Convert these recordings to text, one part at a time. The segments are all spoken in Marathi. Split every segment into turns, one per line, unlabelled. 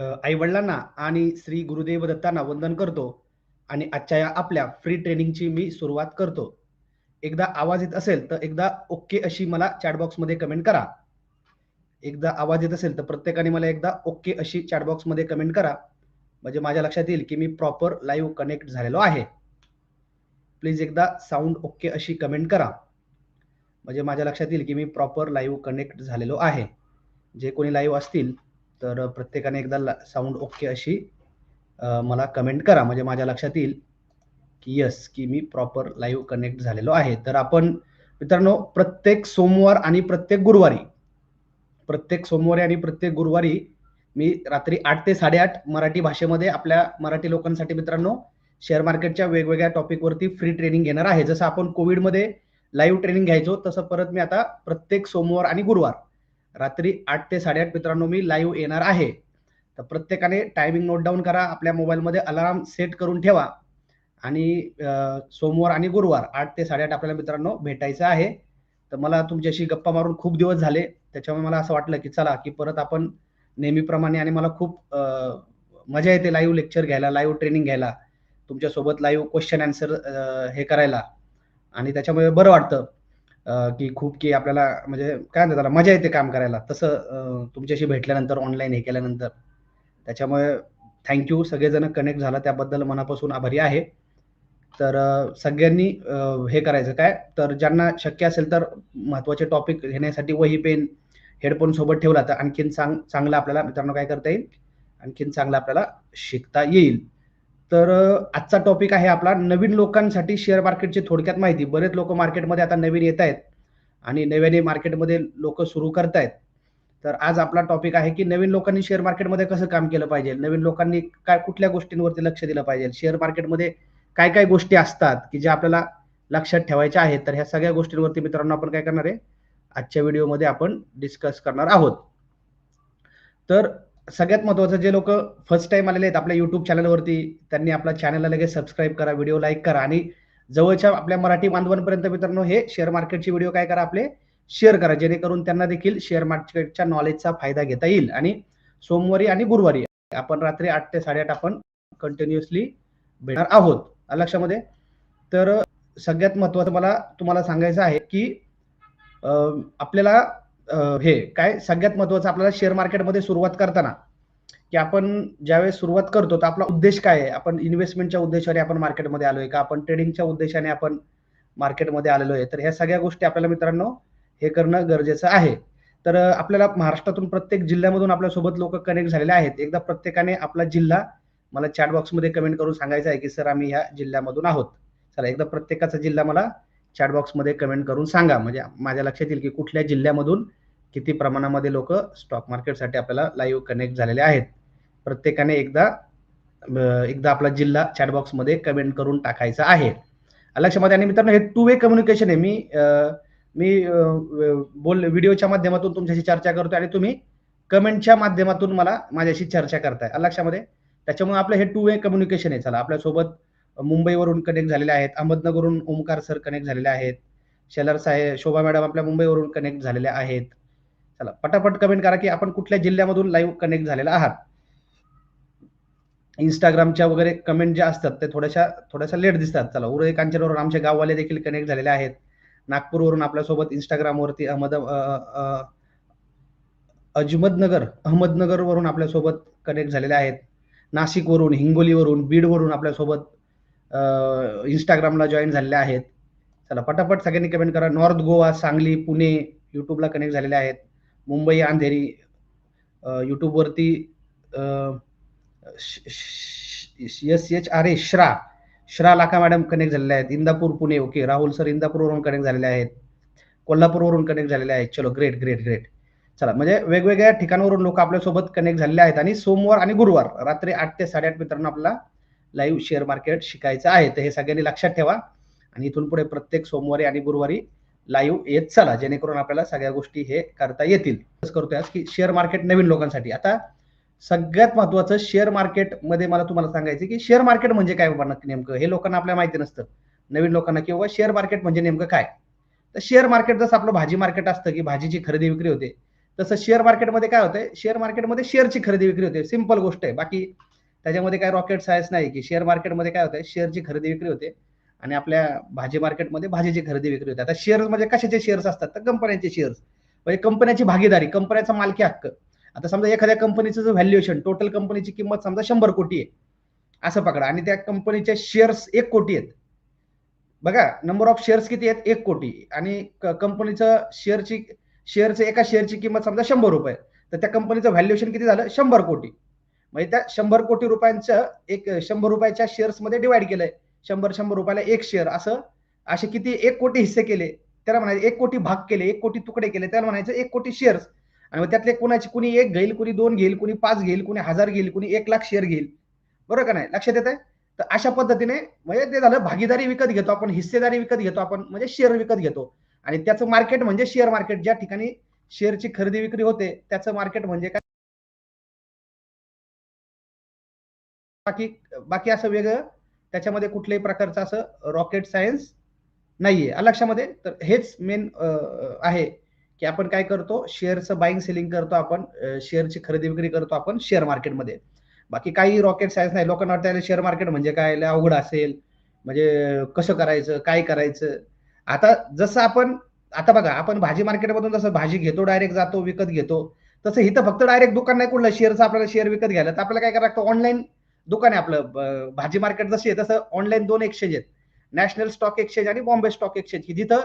आई वडिलांना आणि श्री गुरुदेव दत्तांना वंदन करतो आणि आजच्या या आपल्या फ्री ट्रेनिंगची मी सुरुवात करतो. एकदा आवाज येत असेल तर एकदा ओके अशी मला चॅटबॉक्समध्ये कमेंट करा. एकदा आवाज येत असेल तर प्रत्येकाने मला एकदा ओके अशी चॅटबॉक्समध्ये कमेंट करा. म्हणजे माझ्या लक्षात येईल की मी प्रॉपर लाईव्ह कनेक्ट झालेलो आहे. प्लीज एकदा साऊंड ओके अशी कमेंट करा. म्हणजे माझ्या लक्षात येईल की मी प्रॉपर लाईव्ह कनेक्ट झालेलो आहे. जे कोणी लाईव्ह असतील तर प्रत्येकाने एकदा साऊंड ओके अशी मला कमेंट करा. म्हणजे माझ्या लक्षात येईल की यस की मी प्रॉपर लाईव्ह कनेक्ट झालेलो आहे. तर आपण मित्रांनो प्रत्येक सोमवार आणि प्रत्येक गुरुवारी प्रत्येक सोमवारी आणि प्रत्येक गुरुवारी मी रात्री आठ ते साडेआठ मराठी भाषेमध्ये आपल्या मराठी लोकांसाठी मित्रांनो शेअर मार्केटच्या वेगवेगळ्या टॉपिकवरती फ्री ट्रेनिंग घेणार आहे. जसं आपण कोविडमध्ये लाईव्ह ट्रेनिंग घ्यायचो तसं परत मी आता प्रत्येक सोमवार आणि गुरुवार रात्री आठ ते साडेआठ मित्रांनो मी लाईव्ह येणार आहे. तर प्रत्येकाने टायमिंग नोट डाऊन करा आपल्या मोबाईलमध्ये अलार्म सेट करून ठेवा. आणि सोमवार आणि गुरुवार आठ ते साडेआठ आपल्याला मित्रांनो भेटायचं आहे. तर मला तुमच्याशी गप्पा मारून खूप दिवस झाले. त्याच्यामुळे मला असं वाटलं की चला की परत आपण नेहमीप्रमाणे आणि मला खूप मजा येते लाईव्ह लेक्चर घ्यायला लाईव्ह ट्रेनिंग घ्यायला तुमच्यासोबत लाईव्ह क्वेश्चन आन्सर हे करायला. आणि त्याच्यामुळे बरं वाटतं. की खूप की आपल्याला म्हणजे काय म्हणतात त्याला मजा येते काम करायला. तसं तुमच्याशी भेटल्यानंतर ऑनलाईन हे केल्यानंतर. त्याच्यामुळे थँक्यू सगळेजण कनेक्ट झाला. त्याबद्दल मनापासून आभारी आहे. तर सगळ्यांनी हे करायचं काय? तर ज्यांना शक्य असेल तर महत्त्वाचे टॉपिक घेण्यासाठी वही पेन हेडफोन सोबत ठेवला तर आणखीन चांग चांगलं आपल्याला मित्रांनो काय करता येईल? आणखीन चांगलं आपल्याला शिकता येईल. तर आजचा टॉपिक आहे आपला नवीन लोकांसाठी शेअर मार्केटची थोडक्यात माहिती. बरेच लोक मार्केटमध्ये आता नवीन येत आहेत आणि नव्याने मार्केटमध्ये लोक सुरू करतायत. तर आज आपला टॉपिक आहे की नवीन लोकांनी शेअर मार्केटमध्ये कसं काम केलं पाहिजे? नवीन लोकांनी काय कुठल्या गोष्टींवरती लक्ष दिलं पाहिजे? शेअर मार्केटमध्ये काय काय गोष्टी असतात की ज्या आपल्याला लक्षात ठेवायच्या आहेत? तर ह्या सगळ्या गोष्टींवरती मित्रांनो आपण काय करणार आहे? आजच्या व्हिडिओमध्ये आपण डिस्कस करणार आहोत. तर सगळ्यात महत्वाचं जे लोक फर्स्ट टाइम आलेले आहेत आपल्या युट्यूब चॅनलवरती त्यांनी आपल्या चॅनलला लगेच सबस्क्राईब करा व्हिडिओ लाईक करा. आणि जवळच्या आपल्या मराठी बांधवांपर्यंत मित्रांनो हे शेअर मार्केटचे व्हिडिओ काय करा आपले? शेअर करा. जेणेकरून त्यांना देखील शेअर मार्केटच्या नॉलेजचा फायदा घेता येईल. आणि सोमवारी आणि गुरुवारी आपण रात्री आठ ते साडेआठ आपण कंटिन्युअसली भेटणार आहोत. लक्षामध्ये? तर सगळ्यात महत्वाचं मला तुम्हाला सांगायचं आहे की आपल्याला हे काय सगळ्यात महत्वाचं आपल्याला शेअर मार्केटमध्ये सुरुवात करताना की आपण ज्यावेळेस सुरुवात करतो तर आपला उद्देश काय आहे? आपण इन्व्हेस्टमेंटच्या उद्देशाने आपण मार्केटमध्ये आलोय का? आपण ट्रेडिंगच्या उद्देशाने आपण मार्केटमध्ये आलेलो आहे? तर ह्या सगळ्या गोष्टी आपल्याला मित्रांनो हे करणं गरजेचं आहे. तर आपल्याला महाराष्ट्रातून प्रत्येक जिल्ह्यामधून आपल्यासोबत लोक कनेक्ट झालेले आहेत. एकदा प्रत्येकाने आपला जिल्हा मला चॅट बॉक्समध्ये कमेंट करून सांगायचं आहे की सर आम्ही ह्या जिल्ह्यामधून आहोत. चला एकदा प्रत्येकाचा जिल्हा मला चॅट बॉक्समध्ये कमेंट करून सांगा. म्हणजे माझ्या लक्षात येईल की कुठल्या जिल्ह्यामधून किती प्रमाणामध्ये लोक स्टॉक मार्केटसाठी आपल्याला लाईव्ह कनेक्ट झालेले आहेत. प्रत्येकाने एकदा एकदा आपला जिल्हा चॅटबॉक्समध्ये कमेंट करून टाकायचा आहे. लक्षामध्ये आणि मित्रांनो हे टू वे कम्युनिकेशन आहे. मी मी बोल व्हिडिओच्या माध्यमातून तुमच्याशी चर्चा करतोय आणि तुम्ही कमेंटच्या माध्यमातून मला माझ्याशी चर्चा करताय. लक्षामध्ये त्याच्यामुळे आपलं हे टू वे कम्युनिकेशन आहे. चला आपल्यासोबत मुंबईवरून कनेक्ट झालेले आहेत. अहमदनगरहून ओमकार सर कनेक्ट झालेले आहेत. शेलर साहेब शोभा मॅडम आपल्या मुंबईवरून कनेक्ट झालेल्या आहेत. चला पटापट कमेंट करा की आपण कुठल्या जिल्ह्यामधून लाईव्ह कनेक्ट झालेला आहात. इंस्टाग्रामच्या वगैरे कमेंट ज्या असतात ते थोड्याशा थोड्याशा लेट दिसतात. चला उरे कांचनवरून आमचे गाववाले देखील कनेक्ट झालेले आहेत. नागपूरवरून आपल्यासोबत इंस्टाग्रामवरती अहमद अजमदनगर अहमदनगरवरून आपल्यासोबत कनेक्ट झालेले आहेत. नाशिकवरून हिंगोलीवरून बीडवरून आपल्यासोबत इंस्टाग्रामला जॉईन झालेले आहेत. चला पटापट सगळ्यांनी कमेंट करा. नॉर्थ गोवा सांगली पुणे युट्यूबला कनेक्ट झालेले आहेत. मुंबई अंधेरी युट्यूबवरती एस एच आर ए श्रा श्रा लाखा मॅडम कनेक्ट झालेले आहेत. इंदापूर पुणे ओके राहुल सर इंदापूरवरून कनेक्ट झालेले आहेत. कोल्हापूरवरून कनेक्ट झालेले आहेत. चलो ग्रेट ग्रेट ग्रेट चला म्हणजे वेगवेगळ्या ठिकाणावरून लोक आपल्यासोबत कनेक्ट झालेले आहेत आणि सोमवार आणि गुरुवार रात्री आठ ते साडेआठ मित्रांनो आपला लाईव्ह शेअर मार्केट शिकायचं आहे. तर हे सगळ्यांनी लक्षात ठेवा. आणि इथून पुढे प्रत्येक सोमवारी आणि गुरुवारी लाईव्ह येत चला जेणेकरून आपल्याला सगळ्या गोष्टी हे करता येतील. करतोय की शेअर मार्केट नवीन लोकांसाठी. आता सगळ्यात महत्वाचं शेअर मार्केटमध्ये मला तुम्हाला सांगायचं की शेअर मार्केट म्हणजे काय बाबा नेमकं? हे लोकांना आपल्याला माहिती नसतं. नवीन लोकांना किंवा शेअर मार्केट म्हणजे नेमकं काय? तर शेअर मार्केट जसं आपलं भाजी मार्केट असतं की भाजीची खरेदी विक्री होते तसं शेअर मार्केटमध्ये काय होतंय? शेअर मार्केटमध्ये शेअरची खरेदी विक्री होते. सिंपल गोष्ट आहे. बाकी त्याच्यामध्ये काय रॉकेट सायन्स नाही की शेअर मार्केटमध्ये काय होतंय? शेअरची खरेदी विक्री होते. आणि आपल्या भाजी मार्केटमध्ये भाजीची खरेदी विक्री होते. आता शेअर्स म्हणजे कशाचे शेअर्स असतात? तर कंपन्यांचे शेअर्स म्हणजे कंपन्याची भागीदारी कंपन्याचा मालकी हक्क. आता समजा एखाद्या कंपनीचं जो व्हॅल्युएशन टोटल कंपनीची किंमत समजा शंभर कोटी आहे. असं पकडा. आणि त्या कंपनीचे शेअर्स एक कोटी आहेत. बघा नंबर ऑफ शेअर्स किती आहेत? एक कोटी. आणि कंपनीचं शेअरची शेअरचं एका शेअरची किंमत समजा शंभर रुपये तर त्या कंपनीचं व्हॅल्युएशन किती झालं? शंभर कोटी. म्हणजे त्या शंभर कोटी रुपयांचं एक शंभर रुपयाच्या शेअर्समध्ये डिवाइड केलंय. शंभर शंभर रुपयाला एक शेअर असं असे किती एक कोटी हिस्से केले त्याला म्हणायचे एक कोटी भाग केले एक कोटी तुकडे केले त्याला म्हणायचं एक कोटी शेअर्स आणि मग त्यातले कुणाची कुणी एक घेईल कुणी दोन घेईल कुणी पाच घेईल कुणी हजार घेईल कुणी एक लाख शेअर घेईल. बरोबर का नाही? लक्षात येत आहे तर अशा पद्धतीने म्हणजे ते झालं भागीदारी विकत घेतो आपण हिस्सेदारी विकत घेतो आपण म्हणजे शेअर विकत घेतो. आणि त्याचं मार्केट म्हणजे शेअर मार्केट ज्या ठिकाणी शेअरची खरेदी विक्री होते त्याचं मार्केट म्हणजे काय? बाकी बाकी असं वेगळं त्याच्यामध्ये कुठल्याही प्रकारचं असं रॉकेट सायन्स नाहीये. लक्षामध्ये? तर हेच मेन आहे की आपण काय करतो? शेअरचं बाईंग सेलिंग करतो आपण. शेअरची खरेदी विक्री करतो आपण शेअर मार्केटमध्ये बाकी काही रॉकेट सायन्स नाही. लोकांना वाटतं शेअर मार्केट म्हणजे काय? अवघड असेल. म्हणजे कसं करायचं? काय करायचं? आता जसं आपण आता बघा आपण भाजी मार्केटमधून जसं भाजी घेतो डायरेक्ट जातो विकत घेतो तसं इथं फक्त डायरेक्ट दुकान नाही कुठलं? शेअरचं आपल्याला शेअर विकत घ्यायला. तर आपल्याला काय करावं लागतं? ऑनलाईन दुकान आहे आपलं भाजी मार्केट जशी आहे तसं ऑनलाईन दोन एक्सचेंज आहेत. नॅशनल स्टॉक एक्सचेंज आणि बॉम्बे स्टॉक एक्सचेंज की जिथं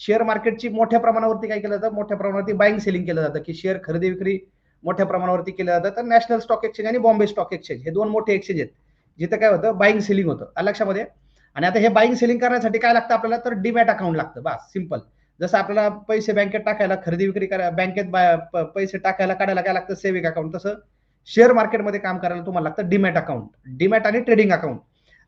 शेअर मार्केटची मोठ्या प्रमाणावरती काय केलं जातं? मोठ्या प्रमाणावरती बाईंग सेलिंग केलं जातं की शेअर खरेदी विक्री मोठ्या प्रमाणावरती केलं जातं. तर नॅशनल स्टॉक एक्सचेंज आणि बॉम्बे स्टॉक एक्सचेंज हे दोन मोठे एक्सचेंज आहेत. जिथं काय होतं? बाईंग सेलिंग होतं. लक्षामध्ये? आणि आता हे बाईंग सेलिंग करण्यासाठी काय लागतं आपल्याला? तर डीमॅट अकाउंट लागतं. बस सिंपल जसं आपल्याला पैसे बँकेत टाकायला खरेदी विक्री करा बँकेत पैसे टाकायला काढायला काय लागतं? सेव्हिंग अकाउंट तसं शेअर मार्केटमध्ये काम करायला तुम्हाला लागतं डीमॅट अकाउंट डीमॅट आणि ट्रेडिंग अकाउंट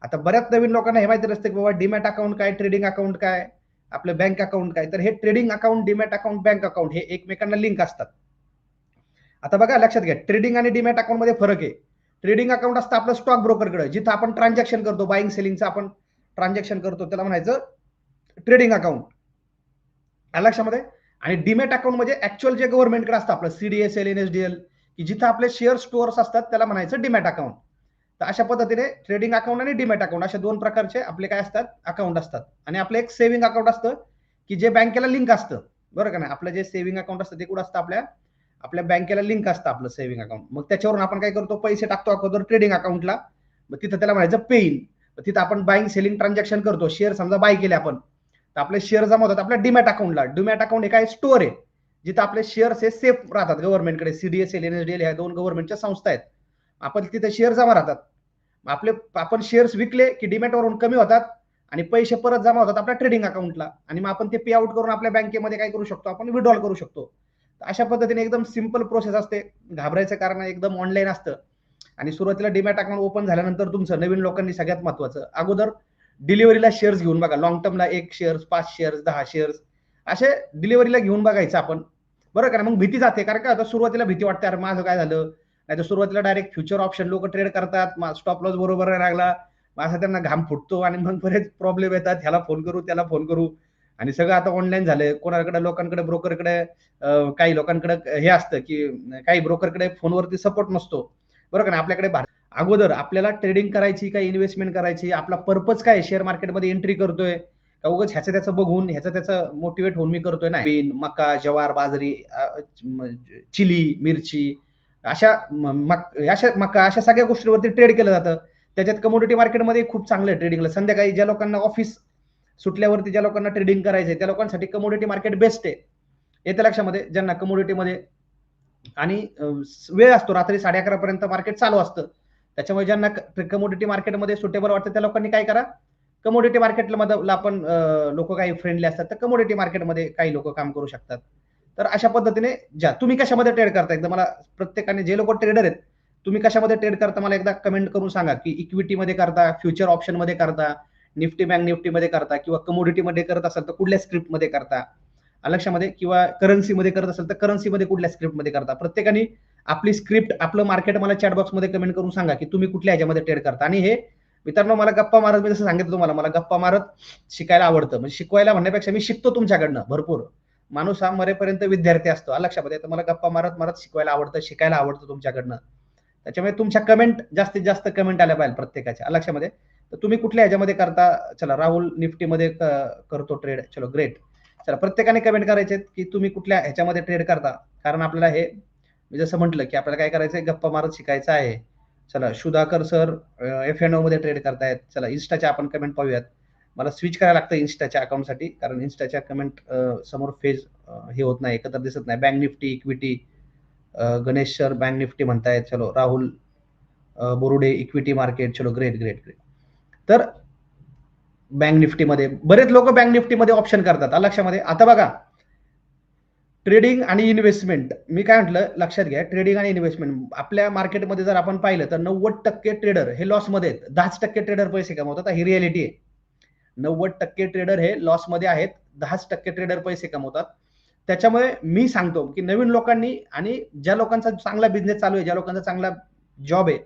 आता बऱ्याच नवीन लोकांना हे माहिती नसते की बाबा डिमॅट अकाउंट काय ट्रेडिंग अकाउंट काय आपलं बँक अकाउंट काय. तर हे trading account demat account bank account हे एकमेकांना लिंक असतात. आता बघा लक्षात घ्या. ट्रेडिंग आणि डीमॅट अकाउंटमध्ये फरक आहे. ट्रेडिंग अकाउंट असतं आपलं स्टॉक ब्रोकरकडे जिथं आपण ट्रान्झॅक्शन करतो बाईंग सेलिंगचं आपण ट्रान्झॅक्शन करतो त्याला म्हणायचं ट्रेडिंग अकाउंट लक्षामध्ये? आणि डिमॅट अकाउंट म्हणजे ऍक्च्युअल जे गव्हर्नमेंटकडे असतं आपलं CDS L N S D L की जिथं आपले शेअर स्टोअर्स असतात त्याला म्हणायचं डीमॅट अकाउंट तर अशा पद्धतीने ट्रेडिंग अकाउंट आणि डीमॅट अकाउंट अशा दोन प्रकारचे आपले काय असतात? अकाउंट असतात. आणि आपलं एक सेव्हिंग अकाउंट असतं की जे बँकेला लिंक असतं. बरं का नाही? आपलं जे सेव्हिंग अकाउंट असतं ते कुठं असतं आपल्या? आपल्या बँकेला लिंक असतं आपलं सेव्हिंग अकाउंट मग त्याच्यावरून आपण काय करतो? पैसे टाकतो अगोदर ट्रेडिंग अकाउंटला मग तिथं त्याला म्हणायचं पेईन तिथं आपण बाईंग सेलिंग ट्रान्झॅक्शन करतो. शेअर समजा बाय केले आपण. तर आपले शेअर जमा होतात आपल्या डिमॅट अकाउंटला डीमॅट अकाउंट हे काय? स्टोअर आहे. जिथं आपले शेअर्स हे सेफ राहतात गव्हर्नमेंटकडे सीडीएसएल एनएसडीएल ह्या दोन गव्हर्नमेंटच्या संस्था आहेत. आपण तिथे शेअर जमा राहतात. आपले आपण शेअर्स विकले की डिमॅटवरून कमी होतात आणि पैसे परत जमा होतात आपल्या ट्रेडिंग अकाउंटला आणि मग आपण ते पे आउट करून आपल्या बँकेमध्ये काय करू शकतो? आपण विड्रॉल करू शकतो. अशा पद्धतीने एकदम सिंपल प्रोसेस असते. घाबरायचं कारण एकदम ऑनलाईन असतं. आणि सुरुवातीला डीमॅट अकाउंट ओपन झाल्यानंतर तुमचं नवीन लोकांनी सगळ्यात महत्वाचं. अगोदर डिलिव्हरीला शेअर्स घेऊन बघा. लॉंग टर्मला एक शेअर्स पाच शेअर्स दहा शेअर्स असे डिलिव्हरीला घेऊन बघायचं आपण. बरं का मग भीती जाते. कारण का आता सुरुवातीला भीती वाटते अरे माझं काय झालं? नाही तर सुरुवातीला डायरेक्ट फ्युचर ऑप्शन लोक ट्रेड करतात स्टॉप लॉस बरोबर नाही लागला. माझा त्यांना घाम फुटतो आणि मग बरेच प्रॉब्लेम येतात. ह्याला फोन करू त्याला फोन करू. आणि सगळं आता ऑनलाईन झालंय. कोणाकडे लोकांकडे ब्रोकरकडे काही लोकांकडे हे असतं की काही ब्रोकरकडे फोनवरती सपोर्ट नसतो. बरोबर का आपल्याकडे अगोदर आपल्याला ट्रेडिंग करायची काय इन्व्हेस्टमेंट करायची आपला पर्पज काय शेअर मार्केटमध्ये एंट्री करतोय. का उगाच ह्याचं त्याचं बघून ह्याचं त्याचं मोटिवेट होऊन मी करतोय ना. बीन मका जवार बाजरी चिली मिरची अशा अशा मका अशा सगळ्या गोष्टींवरती ट्रेड केलं जातं. त्याच्यात कमोडिटी मार्केटमध्ये खूप चांगलं आहे ट्रेडिंगला संध्याकाळी ज्या लोकांना ऑफिस सुटल्यावरती ज्या लोकांना ट्रेडिंग करायचंय त्या लोकांसाठी कमोडिटी मार्केट बेस्ट आहे. येत्या लक्षामध्ये ज्यांना कमोडिटीमध्ये आणि वेळ असतो रात्री साडे अकरा पर्यंत मार्केट चालू असतं. त्याच्यामुळे ज्यांना कमोडिटी मार्केटमध्ये सुटेबल वाटतं त्या लोकांनी काय करा? कमोडिटी मार्केटला आपण लोक काही फ्रेंडली असतात तर कमोडिटी मार्केटमध्ये काही लोक काम करू शकतात. तर अशा पद्धतीने ज्या तुम्ही कशामध्ये ट्रेड करता? एकदा मला प्रत्येकाने जे लोक ट्रेडर आहेत तुम्ही कशामध्ये ट्रेड करता? मला एकदा कमेंट करून सांगा की इक्विटीमध्ये करता फ्युचर ऑप्शनमध्ये करता निफ्टी बँक निफ्टीमध्ये करता किंवा कमोडिटीमध्ये करत असाल तर कुठल्या स्क्रिप्टमध्ये करता? लक्षामध्ये किंवा करन्सीमध्ये करत असेल तर करन्सीमध्ये कुठल्या स्क्रिप्टमध्ये करता? प्रत्येकाने आपली स्क्रिप्ट आपलं मार्केट मला चॅटबॉक्समध्ये कमेंट करून सांगा की तुम्ही कुठल्या ह्याच्यामध्ये ट्रेड करता? आणि हे मित्रांनो मला गप्पा मारत मी जसं सांगितलं तुम्हाला मला गप्पा मारत शिकायला आवडतं. म्हणजे शिकवायला म्हणण्यापेक्षा मी शिकतो तुमच्याकडनं भरपूर. माणूस हा मरेपर्यंत विद्यार्थी असतो लक्षामध्ये तर मला गप्पा मारत मारत शिकवायला आवडतं शिकायला आवडतं तुमच्याकडनं. त्याच्यामुळे तुमच्या कमेंट जास्तीत जास्त कमेंट आल्या पाहिजे प्रत्येकाच्या. लक्षामध्ये? तर तुम्ही कुठल्या ह्याच्यामध्ये करता? चला राहुल निफ्टीमध्ये करतो ट्रेड चलो ग्रेट चला प्रत्येकाने कमेंट करायचे की तुम्ही कुठल्या ह्याच्यामध्ये ट्रेड करता? कारण आपल्याला हे मी जसं म्हटलं की आपल्याला काय करायचंय? गप्पा मारत शिकायचं आहे. चला Sudhakar sir F N O मध्ये ट्रेड करतायत. चला इन्स्टाच्या आपण कमेंट पाहूयात. मला स्विच करायला लागतं इन्स्टाच्या अकाउंटसाठी कारण इन्स्टाच्या कमेंट समोर फेज हे होत नाही एकत्र दिसत नाही. Bank Nifty equity Ganesh sir Bank Nifty म्हणतायत. चलो राहुल बोरुडे इक्विटी मार्केट चलो ग्रेट ग्रेट ग्रेट तर बँक निफ्टीमध्ये बरेच लोक बँक निफ्टीमध्ये ऑप्शन करतात. लक्षामध्ये? आता बघा ट्रेडिंग आणि इन्व्हेस्टमेंट. मी काय म्हटलं लक्षात घ्या ट्रेडिंग आणि इन्व्हेस्टमेंट. आपल्या मार्केटमध्ये जर आपण पाहिलं तर नव्वद टक्के ट्रेडर हे लॉसमध्ये आहेत. दहाच टक्के ट्रेडर पैसे कमवतात. ही रियालिटी आहे. नव्वद टक्के ट्रेडर हे लॉसमध्ये आहेत. दहाच टक्के ट्रेडर पैसे कमवतात. त्याच्यामुळे मी सांगतो की नवीन लोकांनी आणि ज्या लोकांचा चांगला बिझनेस चालू आहे ज्या लोकांचा चांगला जॉब आहे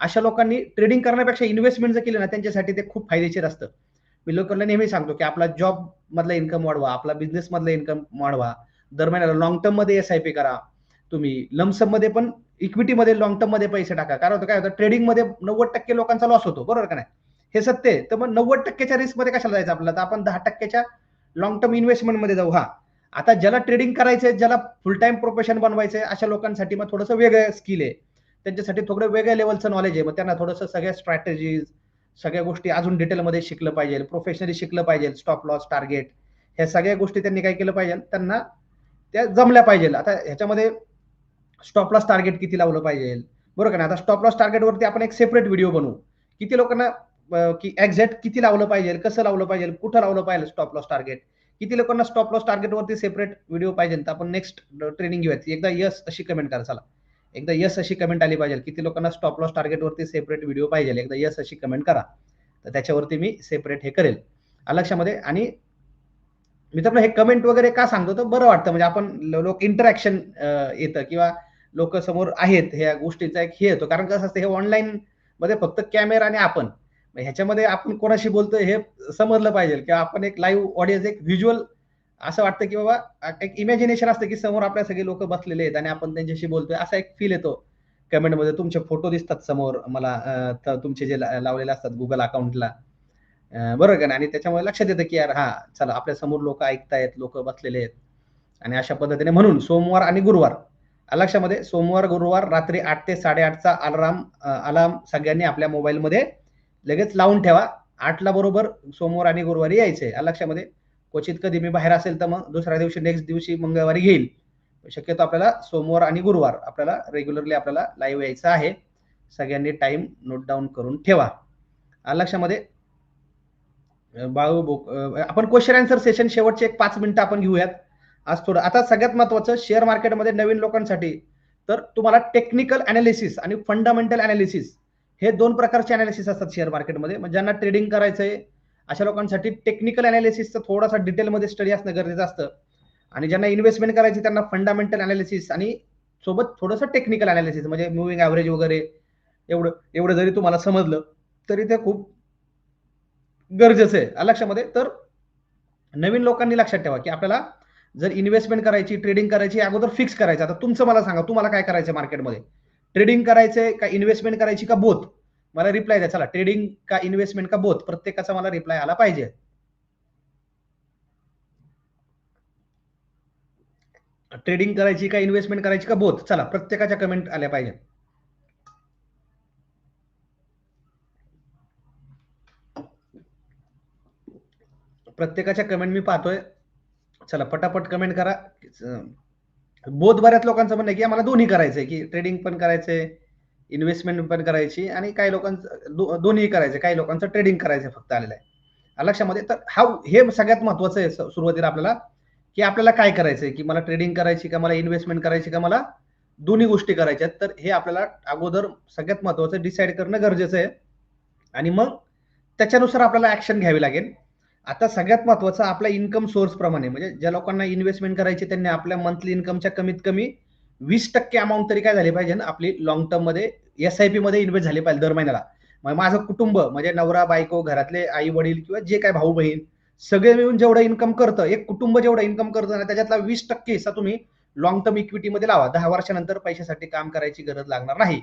अशा लोकांनी ट्रेडिंग करण्यापेक्षा इन्व्हेस्टमेंट जर केलं ना त्यांच्यासाठी ते खूप फायदेशीर असतं. मी लोकांना नेहमी सांगतो की आपला जॉब मधला इन्कम वाढवा आपला बिझनेस मधला इन्कम वाढवा. दर महिन्याला लॉंग टर्ममध्ये एस आय पी करा. तुम्ही लमसममध्ये पण इक्विटीमध्ये लॉंग टर्ममध्ये पैसे टाका. कारण होतं काय होतं ट्रेडिंगमध्ये नव्वद टक्के लोकांचा लॉस होतो. बरोबर का नाही? हे सत्य आहे. तर मग नव्वद टक्क्याच्या रिस्कमध्ये कशाला जायचं आपल्याला? तर आपण दहा टक्क्याच्या लॉंग टर्म इन्व्हेस्टमेंटमध्ये जाऊ. हा. आता ज्याला ट्रेडिंग करायचंय ज्याला फुल टाइम प्रोफेशन बनवायचंय अशा लोकांसाठी मग थोडंसं वेगळं स्किल आहे. त्यांच्यासाठी थोडं वेगळ्या लेवलचं नॉलेज आहे. मग त्यांना थोडंसं सगळ्या स्ट्रॅटेजीज सगळ्या गोष्टी अजून डिटेलमध्ये शिकलं पाहिजे. प्रोफेशनली शिकलं पाहिजे. स्टॉप लॉस टार्गेट ह्या सगळ्या गोष्टी त्यांनी काय केलं पाहिजे? त्यांना त्या जमल्या पाहिजे. आता ह्याच्यामध्ये स्टॉप लॉस टार्गेट किती लावलं पाहिजे? बरोबर का ना आता स्टॉप लॉस टार्गेटवरती आपण एक सेपरेट व्हिडिओ बनवू. किती लोकांना की एक्झॅक्ट किती लावलं पाहिजे? कसं लावलं पाहिजे? कुठं लावलं पाहिजे स्टॉप लॉस टार्गेट किती लोकांना स्टॉप लॉस टार्गेटवरती सेपरेट व्हिडिओ पाहिजे? तर आपण नेक्स्ट ट्रेनिंग घेऊयात. एकदा यस अशी कमेंट करा. चला. एकदा यस अशी कमेंट आली पाहिजे. किती लोकांना स्टॉप लॉस टार्गेटवरती सेपरेट व्हिडिओ पाहिजे? एकदा यस अशी कमेंट करा. तर त्याच्यावरती मी सेपरेट हे करेल. लक्षामध्ये? आणि मित्रांनो हे कमेंट वगैरे का सांगतो? तर बरं वाटतं. म्हणजे आपण लोक इंटरॅक्शन येतं किंवा लोक समोर आहेत ह्या गोष्टीचा एक हे येतो. कारण कसं असतं हे ऑनलाईन मध्ये फक्त कॅमेरा आणि आपण. ह्याच्यामध्ये आपण कोणाशी बोलतो हे समजलं पाहिजे. किंवा आपण एक लाईव्ह ऑडियन्स एक व्हिज्युअल असं वाटतं की बाबा एक इमॅजिनेशन असतं की समोर आपल्या सगळे लोक बसलेले आहेत आणि आपण त्यांच्याशी बोलतोय. असा एक फील येतो कमेंटमध्ये तुमचे फोटो दिसतात समोर. मला तुमचे जे लावलेले असतात गुगल अकाउंटला बरोबर का आणि त्याच्यामुळे लक्षात येतं की यार हा चला आपल्यासमोर लोक ऐकतायत लोक बसलेले आहेत. आणि अशा पद्धतीने म्हणून सोमवार आणि गुरुवार लक्षामध्ये सोमवार गुरुवार रात्री आठ ते साडेआठचा अलार्म अलार्म सगळ्यांनी आपल्या मोबाईलमध्ये लगेच लावून ठेवा. आठला बरोबर सोमवार आणि गुरुवारी यायचे लक्षामध्ये क्वचित कधी मी बाहेर असेल तर मग दुसऱ्या दिवशी नेक्स्ट दिवशी मंगळवारी घेईल. शक्यतो आपल्याला सोमवार आणि गुरुवार आपल्याला रेग्युलरली आपल्याला लाईव्ह यायचं आहे. सगळ्यांनी टाइम नोट डाऊन करून ठेवा. लक्षामध्ये बाळू आपण क्वेश्चन आन्सर सेशन शेवटचे एक पाच मिनिटं आपण घेऊयात. आज थोडं आता सगळ्यात महत्वाचं शेअर मार्केटमध्ये नवीन लोकांसाठी तर तुम्हाला टेक्निकल अनालिसिस आणि फंडामेंटल अनालिसिस हे दोन प्रकारचे अनालिसिस असतात शेअर मार्केटमध्ये म्हणजे ज्यांना ट्रेडिंग करायचं आहे अशा लोकांसाठी टेक्निकल अनालिसिसचं थोडासा डिटेलमध्ये स्टडी असणं गरजेचं असतं. आणि ज्यांना इन्व्हेस्टमेंट करायची त्यांना फंडामेंटल अनालिसिस आणि सोबत थोडंसं टेक्निकल अनालिसिस म्हणजे मुव्हिंग ॲव्हरेज वगैरे एवढं एवढं जरी तुम्हाला समजलं तरी ते खूप गरजेचं आहे. लक्षामध्ये? तर नवीन लोकांनी लक्षात ठेवा की आपल्याला जर इन्व्हेस्टमेंट करायची ट्रेडिंग करायची अगोदर फिक्स करायचं. आता तुमचं मला सांगा तुम्हाला काय करायचं मार्केटमध्ये ट्रेडिंग करायचंय का इन्व्हेस्टमेंट करायची का बोथ मला रिप्लाय द्या. चला ट्रेडिंग का इन्व्हेस्टमेंट का बोथ प्रत्येकाचा मला रिप्लाय आला पाहिजे. ट्रेडिंग करायची का इन्व्हेस्टमेंट करायची का बोथ चला प्रत्येकाच्या कमेंट आल्या पाहिजे प्रत्येकाच्या कमेंट मी पाहतोय. चला पटापट कमेंट करा. बोध बऱ्याच लोकांचं म्हणणं की आम्हाला दोन्ही करायचंय की ट्रेडिंग पण करायचंय इन्व्हेस्टमेंट पण करायची आणि काही लोकांचं दोन्ही करायचं काही लोकांचं ट्रेडिंग करायचं फक्त आलेलं आहे. लक्षामध्ये तर हा हे सगळ्यात महत्वाचं आहे सुरुवातीला आपल्याला की आपल्याला काय करायचंय? की मला ट्रेडिंग करायची का मला इन्व्हेस्टमेंट करायची का मला दोन्ही गोष्टी करायच्या तर हे आपल्याला अगोदर सगळ्यात महत्वाचं डिसाईड करणं गरजेचं आहे. आणि मग त्याच्यानुसार आपल्याला ऍक्शन घ्यावी लागेल. आता सगळ्यात महत्वाचं आपल्या इन्कम सोर्स प्रमाणे म्हणजे ज्या लोकांना इन्व्हेस्टमेंट करायची त्यांनी आपल्या मंथली इन्कमच्या कमीत कमी वीस टक्के अमाऊंट तरी काय झाली पाहिजे ना आपली लॉंग टर्ममध्ये एस आय पी मध्ये इन्व्हेस्ट झाली पाहिजे दर महिन्याला. मग माझं कुटुंब म्हणजे नवरा बायको घरातले आई वडील किंवा जे काय भाऊ बहीण सगळे मिळून जेवढं इन्कम करतं एक कुटुंब जेवढं इन्कम करतं ना त्याच्यातला वीस टक्के हिस्सा तुम्ही लॉंग टर्म इक्विटीमध्ये लावा. दहा वर्षानंतर पैशासाठी काम करायची गरज लागणार नाही.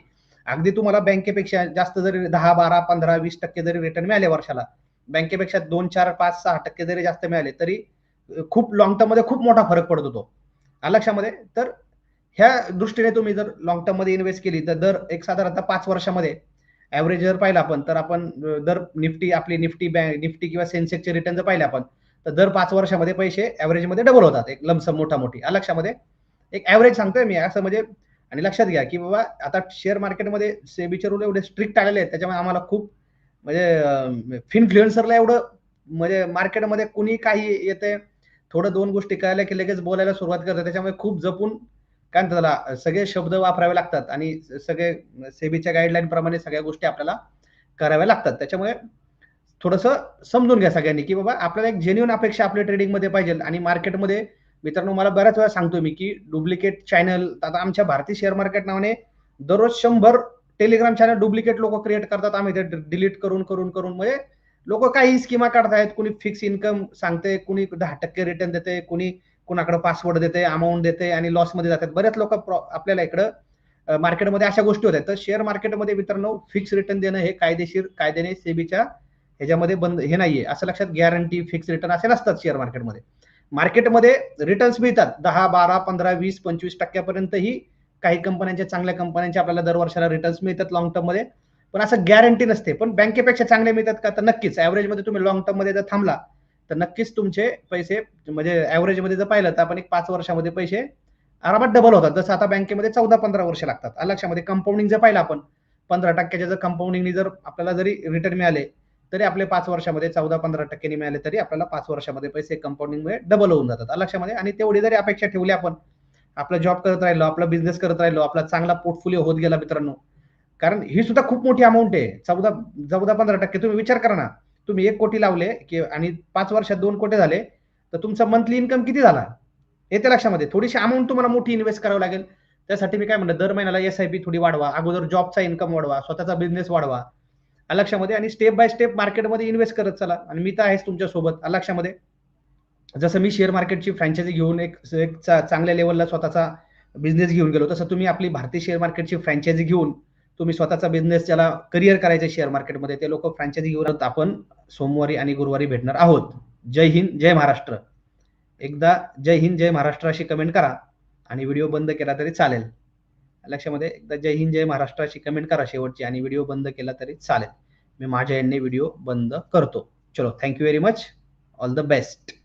अगदी तुम्हाला बँकेपेक्षा जास्त जरी दहा बारा पंधरा वीस टक्के जरी रिटर्न मिळाले वर्षाला बँकेपेक्षा दोन चार पाच सहा टक्के जरी जास्त मिळाले तरी खूप लॉंग टर्ममध्ये खूप मोठा फरक पडत होतो. लक्षामध्ये? तर ह्या दृष्टीने तुम्ही जर लॉंग टर्ममध्ये इन्व्हेस्ट केली तर दर एक साधारणतः पाच वर्षामध्ये ऍव्हरेज जर पाहिला आपण तर आपण दर निफ्टी आपली निफ्टी बँक निफ्टी किंवा सेन्सेक्सचे रिटर्न जर पाहिले आपण तर दर पाच वर्षामध्ये पैसे ऍव्हरेजमध्ये डबल होतात एक लमसम मोठा मोठी लक्षामध्ये? एक ऍव्हरेज सांगतोय मी असं म्हणजे आणि लक्षात घ्या की बाबा आता शेअर मार्केटमध्ये सेबीचे रूल एवढे स्ट्रिक्ट आलेले आहेत त्याच्यामुळे आम्हाला खूप म्हणजे फिनफ्लुएन्सरला एवढं म्हणजे मार्केटमध्ये कुणी काही येते थोडं दोन गोष्टी कळल्या की लगेच बोलायला सुरुवात करतात. त्याच्यामुळे खूप जपून काय म्हणतात त्याला सगळे शब्द वापरावे लागतात आणि सगळे सेबीच्या गाईडलाईन प्रमाणे सगळ्या गोष्टी आपल्याला कराव्या लागतात. त्याच्यामुळे थोडंसं समजून घ्या सगळ्यांनी की बाबा आपल्याला एक जेन्युन अपेक्षा आपल्या ट्रेडिंगमध्ये पाहिजे आणि मार्केटमध्ये मित्रांनो मला बऱ्याच वेळा सांगतो मी की डुप्लिकेट चॅनल आता आमच्या भारतीय शेअर मार्केट नावाने दररोज शंभर टेलिग्राम चॅनल डुप्लिकेट लोक क्रिएट करतात. आम्ही ते डिलीट करून करून करून. म्हणजे लोक काही स्कीमा काढतायत. कुणी फिक्स इन्कम सांगते कुणी दहा टक्के रिटर्न देते कुणी कुणाकडे पासवर्ड देते अमाऊंट देते आणि लॉसमध्ये जातात. बरेच लोक आपल्याला इकडं मार्केटमध्ये अशा गोष्टी होत्या तर शेअर मार्केटमध्ये मित्रांनो फिक्स रिटर्न देणं हे कायदेशीर कायद्याने सेबीच्या ह्याच्यामध्ये बंद हे नाहीये. असं लक्षात गॅरंटी फिक्स रिटर्न असे नसतात शेअर मार्केटमध्ये मार्केटमध्ये रिटर्न्स मिळतात. दहा बारा पंधरा वीस पंचवीस टक्क्यापर्यंतही काही कंपन्यांच्या चांगल्या कंपन्यांच्या आपल्याला दर वर्षाला रिटर्न्स मिळतात लॉंग टर्ममध्ये. पण असं गॅरंटी नसते. पण बँकेपेक्षा चांगले मिळतात का? तर नक्कीच. मध्ये तुम्ही लॉंग टर्ममध्ये जर थांबला तर नक्कीच तुमचे पैसे म्हणजे मध्ये जर पाहिलं तर आपण एक पाच वर्षामध्ये पैसे आरामात डबल होतात. जसं आता बँकेमध्ये चौदा पंधरा वर्ष लागतात. लक्षामध्ये? कंपाऊंडिंग जर पाहिलं आपण पंधरा टक्क्याच्या जर कंपाऊंडिंगनी जर आपल्याला जरी रिटर्न मिळाले तरी आपले पाच वर्षामध्ये चौदा पंधरा टक्क्यांनी मिळाले तरी आपल्याला पाच वर्षामध्ये पैसे कंपाऊंडिंगमुळे डबल होऊन जातात. लक्षामध्ये? आणि तेवढी जरी अपेक्षा ठेवली आपण आपला जॉब करत राहिलो आपला बिझनेस करत राहिलो आपला चांगला पोर्टफोलिओ होत गेला मित्रांनो. कारण ही सुद्धा खूप मोठी अमाऊंट आहे. चौदा चौदा पंधरा टक्के तुम्ही विचार करा ना. तुम्ही एक कोटी लावले की आणि पाच वर्षात दोन कोटी झाले तर तुमचा मंथली इन्कम किती झाला? येते लक्षामध्ये. थोडीशी अमाऊंट तुम्हाला मोठी इन्व्हेस्ट करावं लागेल. त्यासाठी मी काय म्हणलं दर महिन्याला एस आय पी थोडी वाढवा. अगोदर जॉबचा इन्कम वाढवा स्वतःचा बिझनेस वाढवा. लक्षामध्ये आणि स्टेप बाय स्टेप मार्केटमध्ये इन्व्हेस्ट करत चला. आणि मी तर आहेच तुमच्यासोबत. अलक्षामध्ये लक्षामध्ये? जसं मी शेअर मार्केटची फ्रँचायझी घेऊन एक एक चांगल्या लेवलला स्वतःचा बिझनेस घेऊन गेलो तसं तुम्ही आपली भारतीय शेअर मार्केटची फ्रँचायझी घेऊन तुम्ही स्वतःचा बिझनेस ज्याला करिअर करायचं शेअर मार्केटमध्ये ते लोक फ्रँचायझी घेऊन आपण. सोमवारी आणि गुरुवारी भेटणार आहोत. जय हिंद जय महाराष्ट्र. एकदा जय हिंद जय महाराष्ट्र अशी कमेंट करा आणि व्हिडिओ बंद केला तरी चालेल. लक्षामध्ये एकदा जय हिंद जय महाराष्ट्र अशी कमेंट करा शेवटची आणि व्हिडिओ बंद केला तरी चालेल. मी माझ्या यांनी व्हिडिओ बंद करतो. चलो thank you very much all the best